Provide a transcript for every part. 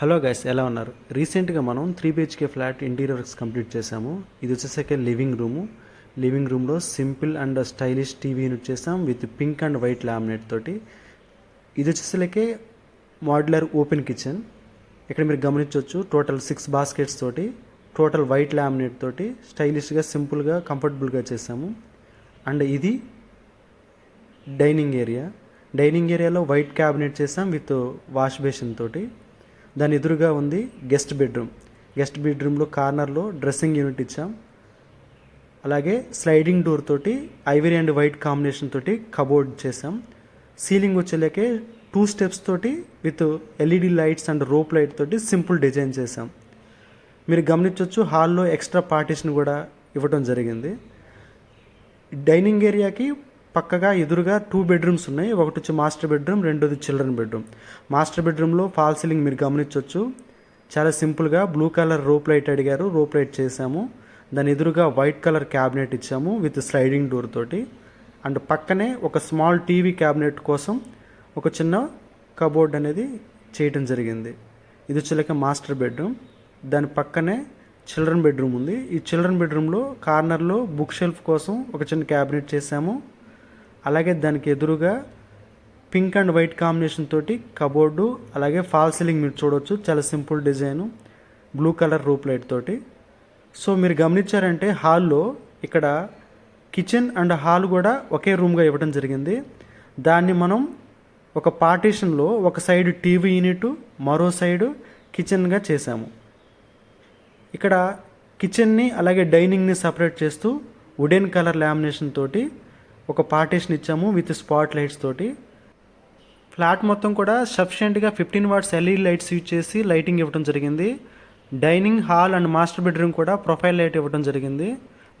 Hello guys ఎలా ఉన్నారు? రీసెంట్గా మనం three BHK flat interior works complete చేసాము ఇది వచ్చేసరికి లివింగ్ రూము లివింగ్ రూమ్లో simple and stylish TV unit చేసాం with pink and white laminate తోటి. ఇది వచ్చేసరికి మాడ్యులర్ ఓపెన్ కిచెన్ ఇక్కడ మీరు గమనించవచ్చు టోటల్ సిక్స్ బాస్కెట్స్ తోటి టోటల్ వైట్ లామినేట్ తోటి స్టైలిష్గా సింపుల్గా కంఫర్టబుల్గా చేసాము అండ్ ఇది డైనింగ్ ఏరియా డైనింగ్ ఏరియాలో వైట్ క్యాబినెట్ చేసాం విత్ వాష్ బేసిన్ తోటి. దాని ఎదురుగా ఉంది గెస్ట్ బెడ్రూమ్. గెస్ట్ బెడ్రూమ్లో కార్నర్లో డ్రెస్సింగ్ యూనిట్ ఇచ్చాం. అలాగే స్లైడింగ్ డోర్ తోటి ఐవరీ అండ్ వైట్ కాంబినేషన్ తోటి కబోర్డ్ చేసాం సీలింగ్ వచ్చేలాకే టూ స్టెప్స్ తోటి with LED lights and rope light తోటి సింపుల్ డిజైన్ చేసాం మీరు గమనించవచ్చు హాల్లో ఎక్స్ట్రా పార్టీషన్ కూడా ఇవ్వడం జరిగింది. డైనింగ్ ఏరియాకి పక్కగా ఎదురుగా టూ బెడ్రూమ్స్ ఉన్నాయి. ఒకటి వచ్చి మాస్టర్ బెడ్రూమ్ రెండోది చిల్డ్రన్ బెడ్రూమ్ మాస్టర్ బెడ్రూమ్లో ఫాల్ సీలింగ్ మీరు గమనించవచ్చు. చాలా సింపుల్గా బ్లూ కలర్ రోప్ లైట్ అడిగారు. రోప్ లైట్ చేసాము దాని ఎదురుగా వైట్ కలర్ క్యాబినెట్ ఇచ్చాము విత్ స్లైడింగ్ డోర్ తోటి. అండ్ పక్కనే ఒక స్మాల్ టీవీ క్యాబినెట్ కోసం ఒక చిన్న కబోర్డ్ అనేది చేయటం జరిగింది. ఇది వచ్చేలాక మాస్టర్ బెడ్రూమ్ దాని పక్కనే చిల్డ్రన్ బెడ్రూమ్ ఉంది. ఈ చిల్డ్రన్ బెడ్రూమ్లో కార్నర్లో బుక్ షెల్ఫ్ కోసం ఒక చిన్న క్యాబినెట్ చేసాము అలాగే దానికి ఎదురుగా పింక్ అండ్ వైట్ కాంబినేషన్ తోటి కబోర్డు అలాగే ఫాల్ సీలింగ్ మీరు చూడవచ్చు చాలా simple design. Blue colour rope light తోటి. సో మీరు గమనించారంటే హాల్లో ఇక్కడ కిచెన్ అండ్ హాల్ కూడా ఒకే రూమ్గా ఇవ్వడం జరిగింది. దాన్ని మనం ఒక పార్టీషన్లో ఒక సైడ్ టీవీ యూనిట్ మరో సైడు కిచెన్గా చేసాము ఇక్కడ కిచెన్ని అలాగే డైనింగ్ని సపరేట్ చేస్తూ వుడెన్ కలర్ లామినేషన్ తోటి ఒక పార్టీషన్ ఇచ్చాము విత్ స్పాట్ లైట్స్ తోటి. ఫ్లాట్ మొత్తం కూడా సఫిషియెంట్గా fifteen watts LED lights use చేసి లైటింగ్ ఇవ్వడం జరిగింది. Dining hall and master bedroom కూడా ప్రొఫైల్ లైట్ ఇవ్వడం జరిగింది.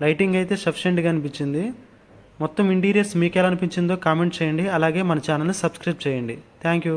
లైటింగ్ అయితే సఫిషియెంట్గా అనిపించింది. మొత్తం ఇంటీరియర్స్ మీకు ఎలా అనిపించిందో కామెంట్ చేయండి. అలాగే మన ఛానల్ని సబ్స్క్రైబ్ చేయండి. Thank you